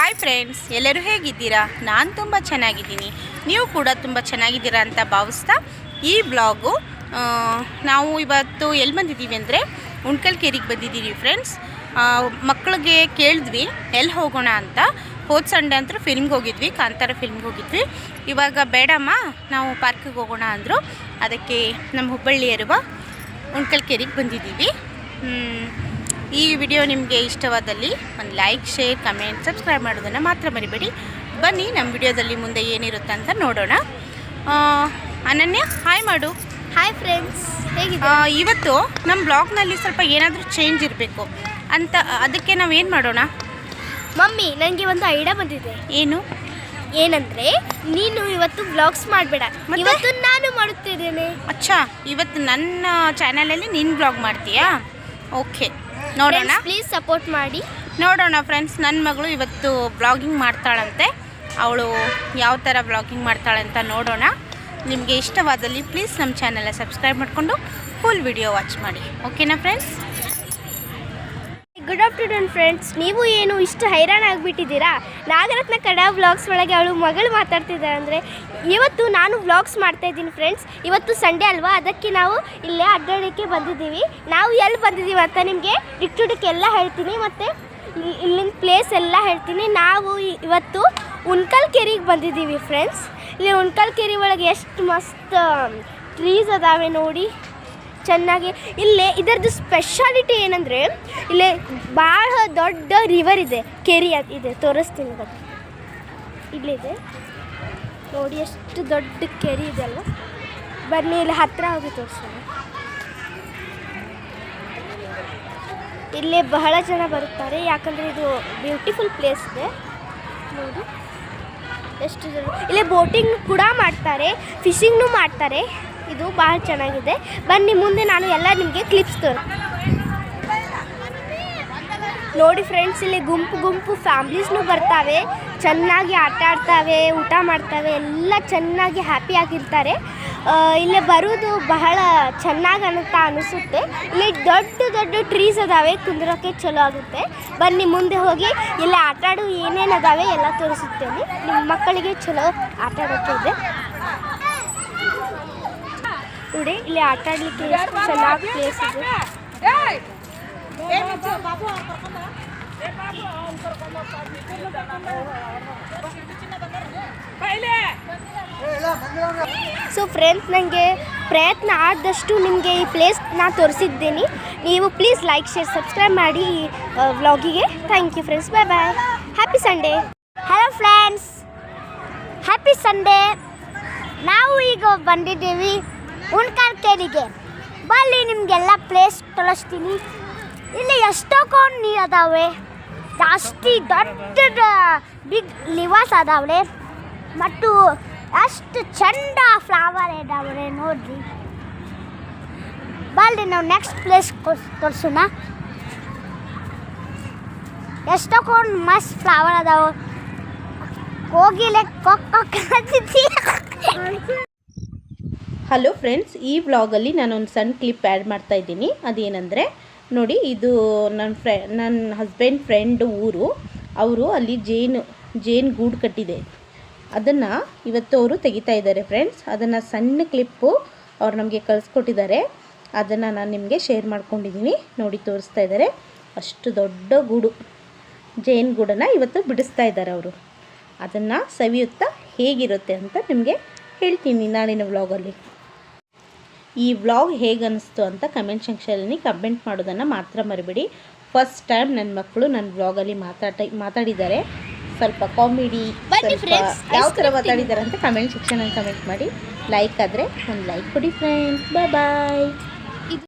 Hi friends ಎಲ್ಲರೂ ಹೇಗಿದ್ದೀರಾ? ನಾನು ತುಂಬ ಚೆನ್ನಾಗಿದ್ದೀನಿ. ನೀವು ಕೂಡ ತುಂಬ ಚೆನ್ನಾಗಿದ್ದೀರಾ ಅಂತ ಭಾವಿಸ್ತಾ ಈ ಬ್ಲಾಗು ನಾವು ಇವತ್ತು ಎಲ್ಲಿ ಬಂದಿದ್ದೀವಿ ಅಂದರೆ ಉಣ್ಕಲ್ಕೆರೆಗೆ ಬಂದಿದ್ದೀವಿ ಫ್ರೆಂಡ್ಸ್ ಮಕ್ಕಳಿಗೆ ಕೇಳಿದ್ವಿ ಎಲ್ಲಿ ಹೋಗೋಣ ಅಂತ. ಹೋದ ಸಂಡೆ ಅಂತೂ ಫಿಲ್ಮ್ಗೆ ಹೋಗಿದ್ವಿ ಕಾಂತಾರ ಫಿಲ್ಮ್ಗೆ ಹೋಗಿದ್ವಿ. ಇವಾಗ ಬೇಡಮ್ಮ ನಾವು ಪಾರ್ಕಿಗೆ ಹೋಗೋಣ ಅಂದರು. ಅದಕ್ಕೆ ನಮ್ಮ ಹುಬ್ಬಳ್ಳಿ ಇರುವ ಉಣ್ಕಲ್ಕೆರೆಗೆ ಬಂದಿದ್ದೀವಿ. ಹ್ಮ್, ಈ ವಿಡಿಯೋ ನಿಮಗೆ ಇಷ್ಟವಾದಲ್ಲಿ ಒಂದು ಲೈಕ್ ಶೇರ್ ಕಮೆಂಟ್ ಸಬ್ಸ್ಕ್ರೈಬ್ ಮಾಡೋದನ್ನು ಮಾತ್ರ ಮರಿಬೇಡಿ. ಬನ್ನಿ ನಮ್ಮ ವಿಡಿಯೋದಲ್ಲಿ ಮುಂದೆ ಏನಿರುತ್ತೆ ಅಂತ ನೋಡೋಣ. ಅನನ್ಯ ಹಾಯ್ ಮಾಡು. ಹಾಯ್ ಫ್ರೆಂಡ್ಸ್ ಹೇಗಿದೆ ಇವತ್ತು ನಮ್ಮ ಬ್ಲಾಗ್ನಲ್ಲಿ ಸ್ವಲ್ಪ ಏನಾದರೂ ಚೇಂಜ್ ಇರಬೇಕು ಅಂತ ಅದಕ್ಕೆ ನಾವು ಏನು ಮಾಡೋಣ? ಮಮ್ಮಿ ನನಗೆ ಒಂದು ಐಡಿಯಾ ಬಂದಿದೆ. ಏನು? ಏನಂದ್ರೆ ನೀನು ಇವತ್ತು ಬ್ಲಾಗ್ಸ್ ಮಾಡಬೇಡ? ಇವತ್ತು ನಾನು ಮಾಡುತ್ತಿದ್ದೇನೆ. ಅಚ್ಚಾ ಇವತ್ತು ನನ್ನ ಚಾನಲಲ್ಲಿ ನೀನು ಬ್ಲಾಗ್ ಮಾಡ್ತೀಯಾ? ಓಕೆ ನೋಡೋಣ. ಪ್ಲೀಸ್ ಸಪೋರ್ಟ್ ಮಾಡಿ. ನೋಡೋಣ ಫ್ರೆಂಡ್ಸ್ ನನ್ನ ಮಗಳು ಇವತ್ತು ಬ್ಲಾಗಿಂಗ್ ಮಾಡ್ತಾಳಂತೆ. ಅವಳು ಯಾವ ಥರ ಬ್ಲಾಗಿಂಗ್ ಮಾಡ್ತಾಳೆ ಅಂತ ನೋಡೋಣ. ನಿಮಗೆ ಇಷ್ಟವಾದಲ್ಲಿ ಪ್ಲೀಸ್ ನಮ್ಮ ಚಾನಲ್ನ ಸಬ್ಸ್ಕ್ರೈಬ್ ಮಾಡಿಕೊಂಡು ಫುಲ್ ವಿಡಿಯೋ ವಾಚ್ ಮಾಡಿ. ಓಕೆನಾ ಫ್ರೆಂಡ್ಸ್ ಗುಡ್ ಆಫ್ಟರ್ನೂನ್ ಫ್ರೆಂಡ್ಸ್ ನೀವು ಏನು ಇಷ್ಟು ಹೈರಾಣ ಆಗಿಬಿಟ್ಟಿದ್ದೀರಾ? ನಾಗರತ್ನ ಕಡ ವ್ಲಾಗ್ಸ್ ಒಳಗೆ ಅವಳು ಮಗಳು ಮಾತಾಡ್ತಿದ್ದಾರೆ ಅಂದರೆ, ಇವತ್ತು ನಾನು ವ್ಲಾಗ್ಸ್ ಮಾಡ್ತಾ ಇದ್ದೀನಿ ಫ್ರೆಂಡ್ಸ್ ಇವತ್ತು ಸಂಡೇ ಅಲ್ವಾ? ಅದಕ್ಕೆ ನಾವು ಇಲ್ಲೇ ಅಡ್ಡಾಡೋಕ್ಕೆ ಬಂದಿದ್ದೀವಿ. ನಾವು ಎಲ್ಲಿ ಬಂದಿದ್ದೀವಿ ಅಂತ ನಿಮಗೆ ಡಿಕ್ ಡಿಕ್ ಎಲ್ಲ ಹೇಳ್ತೀನಿ. ಮತ್ತು ಇಲ್ಲಿ- ಇಲ್ಲಿನ ಪ್ಲೇಸ್ ಎಲ್ಲ ಹೇಳ್ತೀನಿ. ನಾವು ಇವತ್ತು ಉಣ್ಕಲ್ ಕೆರೆಗೆ ಬಂದಿದ್ದೀವಿ ಫ್ರೆಂಡ್ಸ್ ಇಲ್ಲಿ ಉಣ್ಕಲ್ ಕೆರೆ ಒಳಗೆ ಎಷ್ಟು ಮಸ್ತ್ ಟ್ರೀಸ್ ಅದಾವೆ ನೋಡಿ. ಚೆನ್ನಾಗಿ. ಇಲ್ಲೇ ಇದರದ್ದು ಸ್ಪೆಷಾಲಿಟಿ ಏನಂದರೆ, ಇಲ್ಲಿ ಭಾಳ ದೊಡ್ಡ ರಿವರ್ ಇದೆ, ಕೆರಿ ಇದೆ, ತೋರಿಸ್ತೀನಿ ಬಗ್ಗೆ ಇಲ್ಲಿದೆ. ನೋಡಿ, ಎಷ್ಟು ದೊಡ್ಡ ಕೆರೆ ಇದೆ ಅಲ್ಲ ಬನ್ನಿ, ಇಲ್ಲಿ ಹತ್ತಿರ ಹೋಗಿ ತೋರಿಸ್ತಾರೆ ಇಲ್ಲಿ ಬಹಳ ಜನ ಬರುತ್ತಾರೆ, ಯಾಕಂದರೆ ಇದು ಬ್ಯೂಟಿಫುಲ್ ಪ್ಲೇಸ್ ಇದೆ. ನೋಡಿ, ಎಷ್ಟು ಜನ. ಇಲ್ಲಿ ಬೋಟಿಂಗ್ ಕೂಡ ಮಾಡ್ತಾರೆ ಫಿಶಿಂಗ್ನು ಮಾಡ್ತಾರೆ. ಇದು ಭಾಳ ಚೆನ್ನಾಗಿದೆ. ಬನ್ನಿ, ಮುಂದೆ ನಾನು ಎಲ್ಲ ನಿಮಗೆ ಕ್ಲಿಪ್ಸ್ ತೋರಿ ನೋಡಿ ಫ್ರೆಂಡ್ಸ್ ಇಲ್ಲಿ ಗುಂಪು ಗುಂಪು ಫ್ಯಾಮ್ಲೀಸ್ನು ಬರ್ತಾವೆ. ಚೆನ್ನಾಗಿ ಆಟ ಆಡ್ತಾವೆ, ಊಟ ಮಾಡ್ತಾವೆ. ಎಲ್ಲ ಚೆನ್ನಾಗಿ ಹ್ಯಾಪಿ ಆಗಿರ್ತಾರೆ. ಇಲ್ಲಿ ಬರೋದು ಬಹಳ ಚೆನ್ನಾಗಿ ಅನ್ನುತ್ತ ಅನಿಸುತ್ತೆ. ಇಲ್ಲಿ ದೊಡ್ಡ ದೊಡ್ಡ ಟ್ರೀಸ್ ಅದಾವೆ, ಕುಂದ್ರೋಕ್ಕೆ ಚಲೋ ಆಗುತ್ತೆ. ಬನ್ನಿ, ಮುಂದೆ ಹೋಗಿ ಇಲ್ಲಿ ಆಟ ಆಡೋ ಏನೇನು ಅದಾವೆ ಎಲ್ಲ ತೋರಿಸುತ್ತೇನೆ. ನಿಮ್ಮ ಮಕ್ಕಳಿಗೆ ಚಲೋ ಆಟ ಆಡೋಕ್ಕೆ ಇದೆ. ನೋಡಿ ಇಲ್ಲಿ ಆಟ ಆಡ್ಲಿಕ್ಕೆ ಎಷ್ಟು ಚೆನ್ನಾಗಿ ಪ್ಲೇಸ್ ಇದೆ? ಸೊ ಫ್ರೆಂಡ್ಸ್ ನನಗೆ ಪ್ರಯತ್ನ ಆದಷ್ಟು ನಿಮಗೆ ಈ ಪ್ಲೇಸ್ ನಾ ತೋರಿಸಿದ್ದೀನಿ. ನೀವು ಪ್ಲೀಸ್ ಲೈಕ್ ಶೇರ್ ಸಬ್ಸ್ಕ್ರೈಬ್ ಮಾಡಿ ಈ ವ್ಲಾಗಿಗೆ thank you friends bye bye happy Sunday hello friends happy Sunday ನಾವು ಈಗ ಬಂದಿದ್ದೀವಿ ಉಣ್ಕಾಲ್ ಕೇರಿಗೆ ಬಲ್ಲಿ ನಿಮಗೆಲ್ಲ ಪ್ಲೇಸ್ ತೋರಿಸ್ತೀನಿ ಇಲ್ಲಿ ಎಷ್ಟೊಂದು ನೀರು ಅದಾವೆ ಜಾಸ್ತಿ ದೊಡ್ಡ ಬಿಗ್ ಲಿವಾಸ್ ಅದಾವೆ ಮತ್ತು ಅಷ್ಟು ಚಂದ ಫ್ಲವರ್ ಇದಾವೆ ನೋಡ್ರಿ ಬಲ್ಲಿ ನಾವು ನೆಕ್ಸ್ಟ್ ಪ್ಲೇಸ್ ತೋರಿಸೋಣ ಎಷ್ಟೊಂದು ಮಸ್ತ್ ಫ್ಲವರ್ ಅದಾವೆ ಹೋಗಿಲೆ ಕೊಕ್ಕಿ ಹಲೋ ಫ್ರೆಂಡ್ಸ್ ಈ ವ್ಲಾಗಲ್ಲಿ ನಾನೊಂದು ಸಣ್ಣ ಕ್ಲಿಪ್ ಆ್ಯಡ್ ಮಾಡ್ತಾ ಇದ್ದೀನಿ. ಅದೇನೆಂದರೆ, ನೋಡಿ ಇದು ನನ್ನ ಫ್ರೆ ನನ್ನ ಹಸ್ಬೆಂಡ್ ಫ್ರೆಂಡ್ ಊರು, ಅವರು ಅಲ್ಲಿ ಜೇನು ಜೇನು ಗೂಡು ಕಟ್ಟಿದೆ. ಅದನ್ನು ಇವತ್ತು ಅವರು ತೆಗಿತಾ ಇದ್ದಾರೆ ಫ್ರೆಂಡ್ಸ್ ಅದನ್ನು ಸಣ್ಣ ಕ್ಲಿಪ್ಪು ಅವ್ರು ನಮಗೆ ಕಳಿಸ್ಕೊಟ್ಟಿದ್ದಾರೆ. ಅದನ್ನು ನಾನು ನಿಮಗೆ ಶೇರ್ ಮಾಡ್ಕೊಂಡಿದ್ದೀನಿ. ನೋಡಿ ತೋರಿಸ್ತಾ ಇದ್ದಾರೆ. ಅಷ್ಟು ದೊಡ್ಡ ಗೂಡು. ಜೇನು ಗೂಡನ್ನು ಇವತ್ತು ಬಿಡಿಸ್ತಾ ಇದ್ದಾರೆ ಅವರು. ಅದನ್ನು ಸವಿಯುತ್ತಾ ಹೇಗಿರುತ್ತೆ ಅಂತ ನಿಮಗೆ ಹೇಳ್ತೀನಿ ನಾಳಿನ ವ್ಲಾಗಲ್ಲಿ ಈ ವ್ಲಾಗ್ ಹೇಗೆ ಅನ್ನಿಸ್ತು ಅಂತ ಕಮೆಂಟ್ ಸೆಕ್ಷನಲ್ಲಿ ಕಮೆಂಟ್ ಮಾಡೋದನ್ನು ಮಾತ್ರ ಮರಿಬೇಡಿ. ಫಸ್ಟ್ ಟೈಮ್ ನನ್ನ ಮಕ್ಕಳು ನನ್ನ ವ್ಲಾಗಲ್ಲಿ ಮಾತಾಡ ಮಾತಾಡಿದ್ದಾರೆ. ಸ್ವಲ್ಪ ಕಾಮಿಡಿ ಸ್ವಲ್ಪ ಯಾವ ಥರ ಮಾತಾಡಿದ್ದಾರೆ ಅಂತ ಕಮೆಂಟ್ ಸೆಕ್ಷನಲ್ಲಿ ಕಮೆಂಟ್ ಮಾಡಿ. ಲೈಕ್ ಆದರೆ ಒಂದು ಲೈಕ್ ಕೊಡಿ ಫ್ರೆಂಡ್ಸ್ ಬಾಯ್ ಬಾಯ್